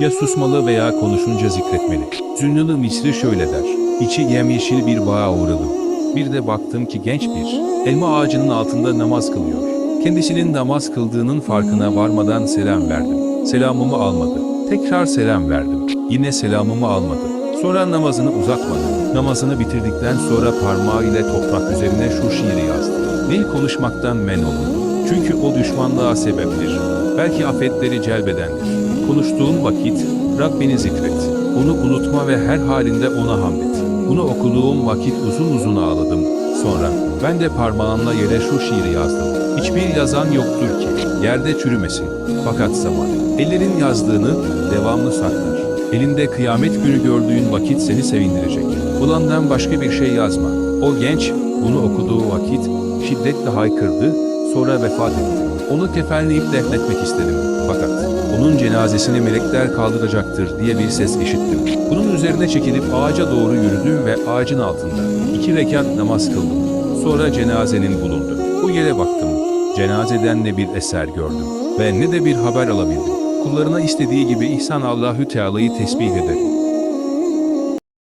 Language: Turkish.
Ya susmalı veya konuşunca zikretmeli. Zünnünü Misri şöyle der. İçi yemyeşil bir bağa uğradım. Bir de baktım ki genç bir elma ağacının altında namaz kılıyor. Kendisinin namaz kıldığının farkına varmadan selam verdim. Selamımı almadı. Tekrar selam verdim. Yine selamımı almadı. Sonra namazını uzatmadı. Namazını bitirdikten sonra parmağı ile toprak üzerine şu şiiri yazdı. Dil konuşmaktan men olundu. Çünkü o düşmanlığa sebeptir. Belki afetleri celbedendir. Konuştuğun vakit Rabbini zikret. Onu unutma ve her halinde ona hamdet. Bunu okuduğum vakit uzun uzun ağladım. Sonra ben de parmağımla yere şu şiiri yazdım. Hiçbir yazan yoktur ki yerde çürümesin. Fakat zaman ellerin yazdığını devamlı saklar. Elinde kıyamet günü gördüğün vakit seni sevindirecek. Bulandan başka bir şey yazma. O genç bunu okuduğu vakit şiddetle haykırdı, sonra vefat etti. Onu kefenleyip defnetmek istedim. Fakat onun cenazesini melekler kaldıracaktır diye bir ses işittim. Bunun üzerine çekilip ağaca doğru yürüdüm ve ağacın altında iki rekat namaz kıldım. Sonra cenazenin bulundu. Bu yere baktım. Cenazeden ne bir eser gördüm ve ne de bir haber alabildim. Kullarına istediği gibi İhsan Allahü Teala'yı tesbih ederim.